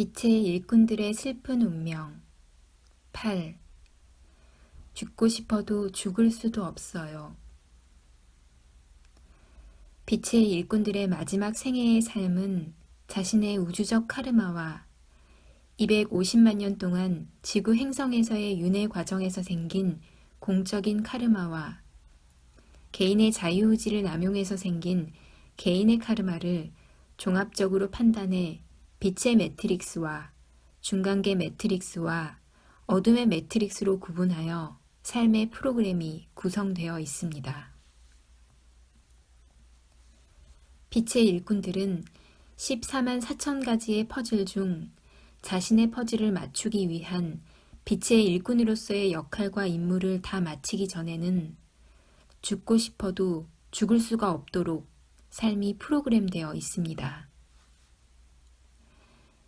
빛의 일꾼들의 슬픈 운명 8. 죽고 싶어도 죽을 수도 없어요. 빛의 일꾼들의 마지막 생애의 삶은 자신의 우주적 카르마와 250만 년 동안 지구 행성에서의 윤회 과정에서 생긴 공적인 카르마와 개인의 자유의지를 남용해서 생긴 개인의 카르마를 종합적으로 판단해 빛의 매트릭스와 중간계 매트릭스와 어둠의 매트릭스로 구분하여 삶의 프로그램이 구성되어 있습니다. 빛의 일꾼들은 14만 4천 가지의 퍼즐 중 자신의 퍼즐을 맞추기 위한 빛의 일꾼으로서의 역할과 임무를 다 마치기 전에는 죽고 싶어도 죽을 수가 없도록 삶이 프로그램되어 있습니다.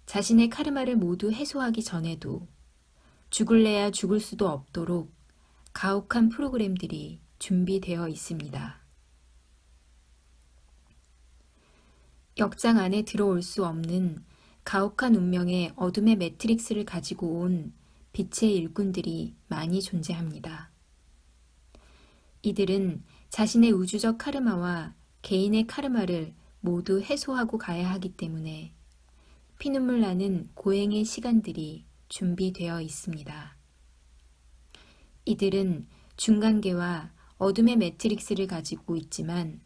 자신의 카르마를 모두 해소하기 전에도 죽을래야 죽을 수도 없도록 가혹한 프로그램들이 준비되어 있습니다. 역장 안에 들어올 수 없는 가혹한 운명의 어둠의 매트릭스를 가지고 온 빛의 일꾼들이 많이 존재합니다. 이들은 자신의 우주적 카르마와 개인의 카르마를 모두 해소하고 가야 하기 때문에 피눈물 나는 고행의 시간들이 준비되어 있습니다. 이들은 중간계와 어둠의 매트릭스를 가지고 있지만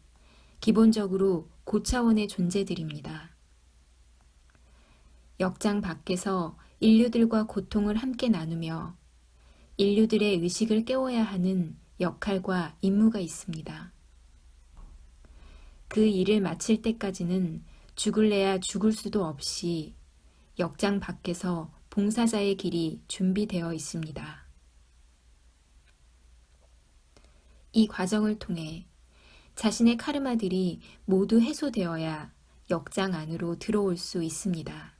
기본적으로 고차원의 존재들입니다. 역장 밖에서 인류들과 고통을 함께 나누며 인류들의 의식을 깨워야 하는 역할과 임무가 있습니다. 그 일을 마칠 때까지는 죽을래야 죽을 수도 없이 역장 밖에서 봉사자의 길이 준비되어 있습니다. 이 과정을 통해 자신의 카르마들이 모두 해소되어야 역장 안으로 들어올 수 있습니다.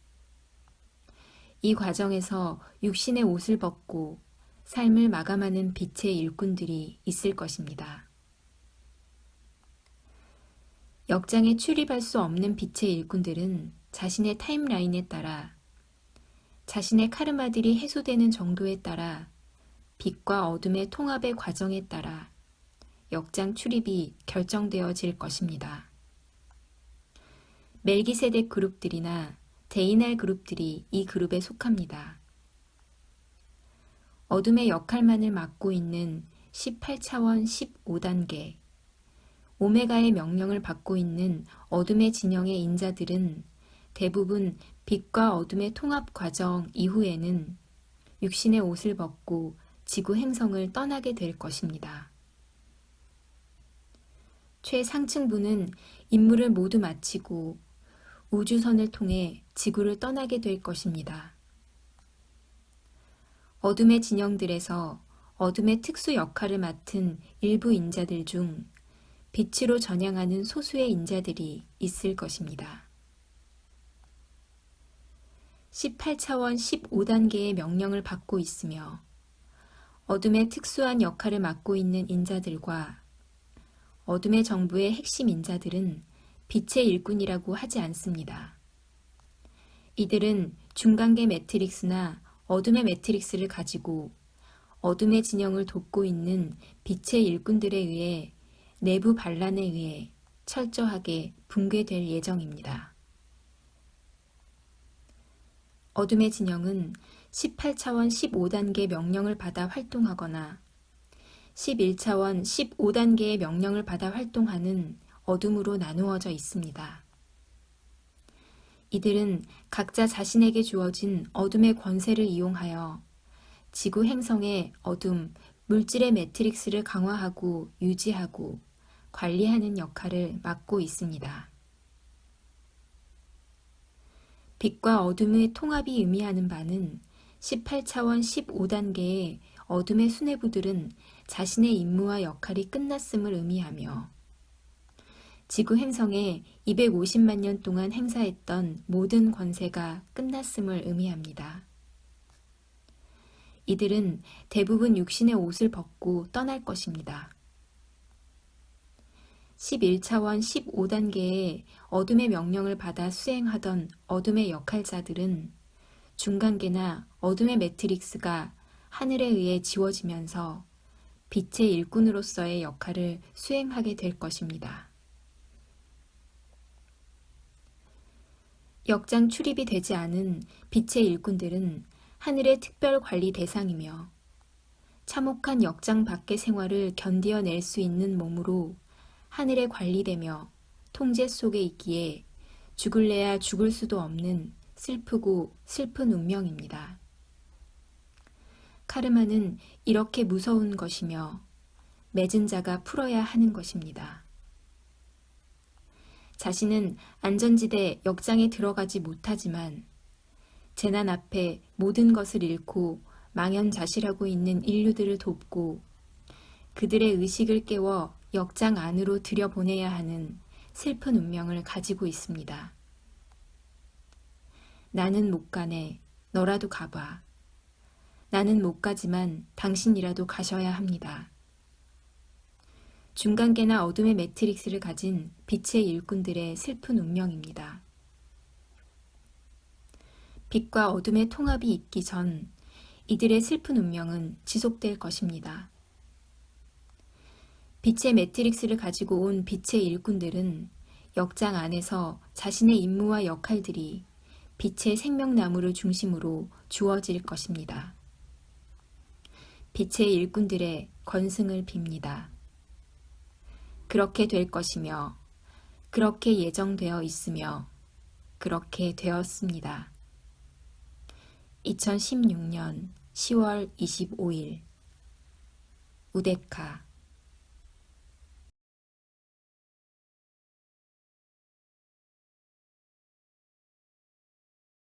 이 과정에서 육신의 옷을 벗고 삶을 마감하는 빛의 일꾼들이 있을 것입니다. 역장에 출입할 수 없는 빛의 일꾼들은 자신의 타임라인에 따라 자신의 카르마들이 해소되는 정도에 따라 빛과 어둠의 통합의 과정에 따라 역장 출입이 결정되어질 것입니다. 멜기세덱 그룹들이나 데이날 그룹들이 이 그룹에 속합니다. 어둠의 역할만을 맡고 있는 18차원 15단계, 오메가의 명령을 받고 있는 어둠의 진영의 인자들은 대부분 빛과 어둠의 통합 과정 이후에는 육신의 옷을 벗고 지구 행성을 떠나게 될 것입니다. 최상층부는 임무를 모두 마치고 우주선을 통해 지구를 떠나게 될 것입니다. 어둠의 진영들에서 어둠의 특수 역할을 맡은 일부 인자들 중 빛으로 전향하는 소수의 인자들이 있을 것입니다. 18차원 15단계의 명령을 받고 있으며 어둠의 특수한 역할을 맡고 있는 인자들과 어둠의 정부의 핵심 인자들은 빛의 일꾼이라고 하지 않습니다. 이들은 중간계 매트릭스나 어둠의 매트릭스를 가지고 어둠의 진영을 돕고 있는 빛의 일꾼들에 의해 내부 반란에 의해 철저하게 붕괴될 예정입니다. 어둠의 진영은 18차원 15단계 명령을 받아 활동하거나 11차원 15단계의 명령을 받아 활동하는 어둠으로 나누어져 있습니다. 이들은 각자 자신에게 주어진 어둠의 권세를 이용하여 지구 행성의 어둠, 물질의 매트릭스를 강화하고 유지하고 관리하는 역할을 맡고 있습니다. 빛과 어둠의 통합이 의미하는 바는 18차원 15단계의 어둠의 수뇌부들은 자신의 임무와 역할이 끝났음을 의미하며 지구 행성에 250만 년 동안 행사했던 모든 권세가 끝났음을 의미합니다. 이들은 대부분 육신의 옷을 벗고 떠날 것입니다. 11차원 15단계의 어둠의 명령을 받아 수행하던 어둠의 역할자들은 중간계나 어둠의 매트릭스가 하늘에 의해 지워지면서 빛의 일꾼으로서의 역할을 수행하게 될 것입니다. 역장 출입이 되지 않은 빛의 일꾼들은 하늘의 특별 관리 대상이며 참혹한 역장 밖의 생활을 견디어낼 수 있는 몸으로 하늘에 관리되며 통제 속에 있기에 죽을래야 죽을 수도 없는 슬프고 슬픈 운명입니다. 카르마는 이렇게 무서운 것이며 맺은 자가 풀어야 하는 것입니다. 자신은 안전지대 역장에 들어가지 못하지만 재난 앞에 모든 것을 잃고 망연자실하고 있는 인류들을 돕고 그들의 의식을 깨워 역장 안으로 들여보내야 하는 슬픈 운명을 가지고 있습니다. 나는 못 가네. 너라도 가봐. 나는 못 가지만 당신이라도 가셔야 합니다. 중간계나 어둠의 매트릭스를 가진 빛의 일꾼들의 슬픈 운명입니다. 빛과 어둠의 통합이 있기 전 이들의 슬픈 운명은 지속될 것입니다. 빛의 매트릭스를 가지고 온 빛의 일꾼들은 역장 안에서 자신의 임무와 역할들이 빛의 생명나무를 중심으로 주어질 것입니다. 빛의 일꾼들의 건승을 빕니다. 그렇게 될 것이며, 그렇게 예정되어 있으며, 그렇게 되었습니다. 2016년 10월 25일 우데카